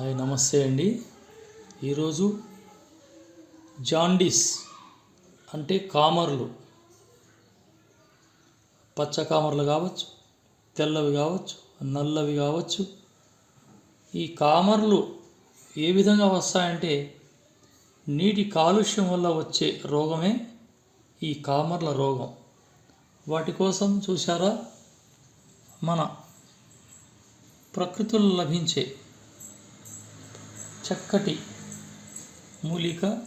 Hi నమస్తే అండి. ఈరోజు జాండీస్ అంటే కామర్లు. పచ్చ కామర్లు కావచ్చు తెల్లవి కావచ్చు నల్లవి కావచ్చు. ఈ కామర్లు ఏ విధంగా వస్తాయంటే నీటి కాలుష్యం వల్ల వచ్చే రోగమే ఈ కామర్ల రోగం. వాటి కోసం చూసారా మన ప్రకృతిలో లభించే చక్కటి మూలిక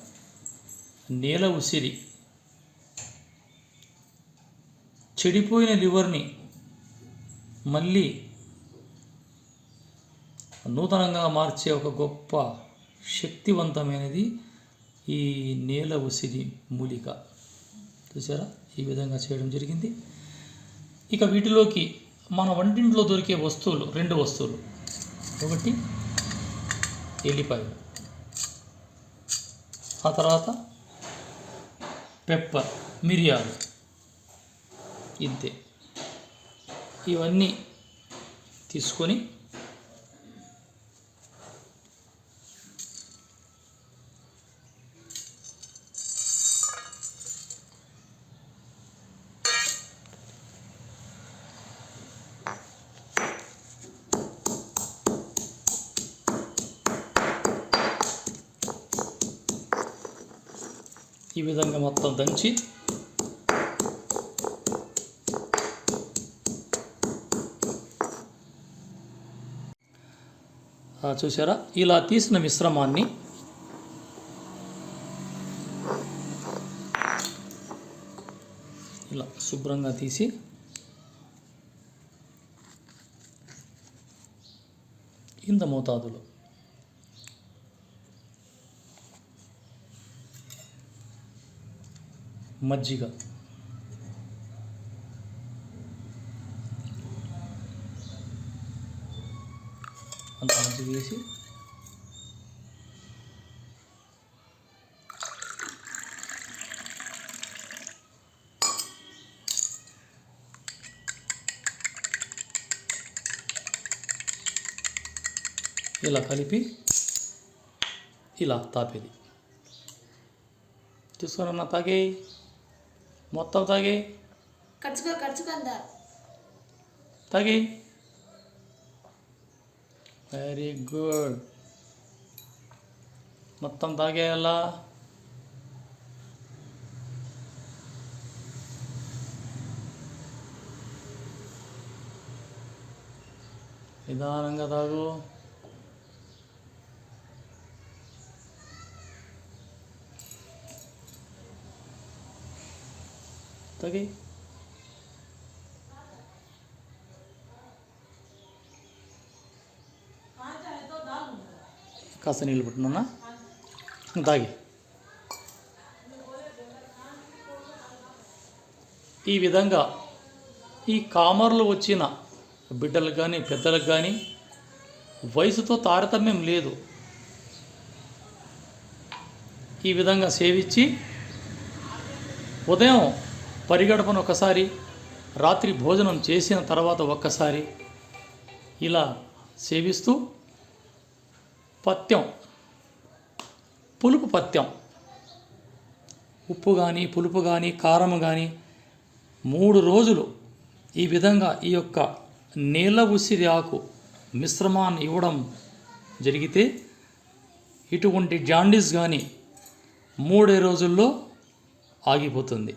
నేల ఉసిరి. చెడిపోయిన లివర్ని మళ్ళీ నూతనంగా మార్చే ఒక గొప్ప శక్తివంతమైనది ఈ నేల ఉసిరి మూలిక. చూసారా? ఈ విధంగా చేయడం జరిగింది. ఇక వీటిలోకి మన వంటింట్లో దొరికే వస్తువులు రెండు వస్తువులు. ఒకటి ఎల్లిపాయలు ఆ తర్వాత పెప్పర్ మిరియాలు. ఇంతే. ఇవన్నీ తీసుకొని ఈ విధంగా మొత్తం దంచి చూసారా? ఇలా తీసిన మిశ్రమాన్ని ఇలా శుభ్రంగా తీసి ఇంత మోతాదులో మజ్జిగ. అంత మజ్జిగ వేసి ఇలా కలిపి ఇలా తాపేది. చూసుకోరన్నా తాగే. మొత్తం తాగే? కడుచుకో కడుచుకుందా తాగి? వెరీ గుడ్ మొత్తం తాగేయాలా? నిదానంగా తాగు. తాగి కాస్త నీళ్ళు పుట్టినా తాగి. ఈ విధంగా ఈ కామర్లు వచ్చిన బిడ్డలకు కానీ పెద్దలకు కానీ వయసుతో తారతమ్యం లేదు. ఈ విధంగా సేవించి ఉదయం పరిగడపను ఒకసారి రాత్రి భోజనం చేసిన తర్వాత ఒక్కసారి ఇలా సేవిస్తూ పత్యం పులుపు పత్యం. ఉప్పు కానీ పులుపు కానీ కారం కానీ మూడు రోజులు ఈ విధంగా ఈ యొక్క నీళ్ళ ఉసిరి ఆకు మిశ్రమాన్ని ఇవ్వడం జరిగితే ఇటువంటి జాండీస్ కానీ మూడే రోజుల్లో ఆగిపోతుంది.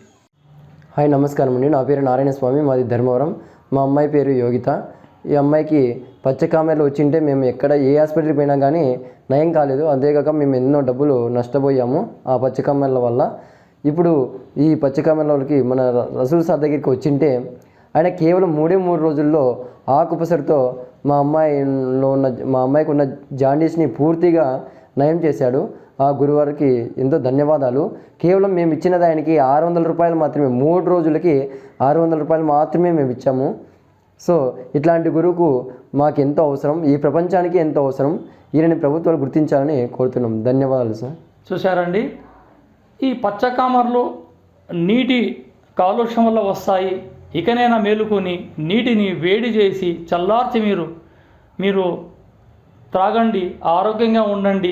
హాయ్ నమస్కారం అండి. నా పేరు నారాయణ స్వామి మాది ధర్మవరం. మా అమ్మాయి పేరు యోగిత. ఈ అమ్మాయికి పచ్చకామెరలు వచ్చింటే మేము ఎక్కడ ఏ హాస్పిటల్కి పోయినా కానీ నయం కాలేదు. అంతేకాక మేము ఎన్నో డబ్బులు నష్టపోయాము ఆ పచ్చకామెరల వల్ల. ఇప్పుడు ఈ పచ్చకామెరలకి మన రసూల్ సార్ దగ్గరికి వచ్చింటే ఆయన కేవలం మూడే మూడు రోజుల్లో ఆకుపసరితో మా అమ్మాయిలో ఉన్న మా అమ్మాయికి ఉన్న జాండీస్ని పూర్తిగా నయం చేశాడు. ఆ గురువారికి ఎంతో ధన్యవాదాలు. కేవలం మేము ఇచ్చిన దానికి ఆరు వందల రూపాయలు మాత్రమే మూడు రోజులకి ఆరు వందల రూపాయలు మాత్రమే మేము ఇచ్చాము. సో ఇట్లాంటి గురువుకు మాకు ఎంతో అవసరం ఈ ప్రపంచానికి ఎంతో అవసరం ఈయనని ప్రభుత్వాలు గుర్తించాలని కోరుతున్నాం. ధన్యవాదాలు సార్. చూశారండి? ఈ పచ్చకామర్లు నీటి కాలుష్యం వల్ల వస్తాయి. ఇకనైనా మేలుకొని నీటిని వేడి చేసి చల్లార్చి మీరు మీరు త్రాగండి ఆరోగ్యంగా ఉండండి.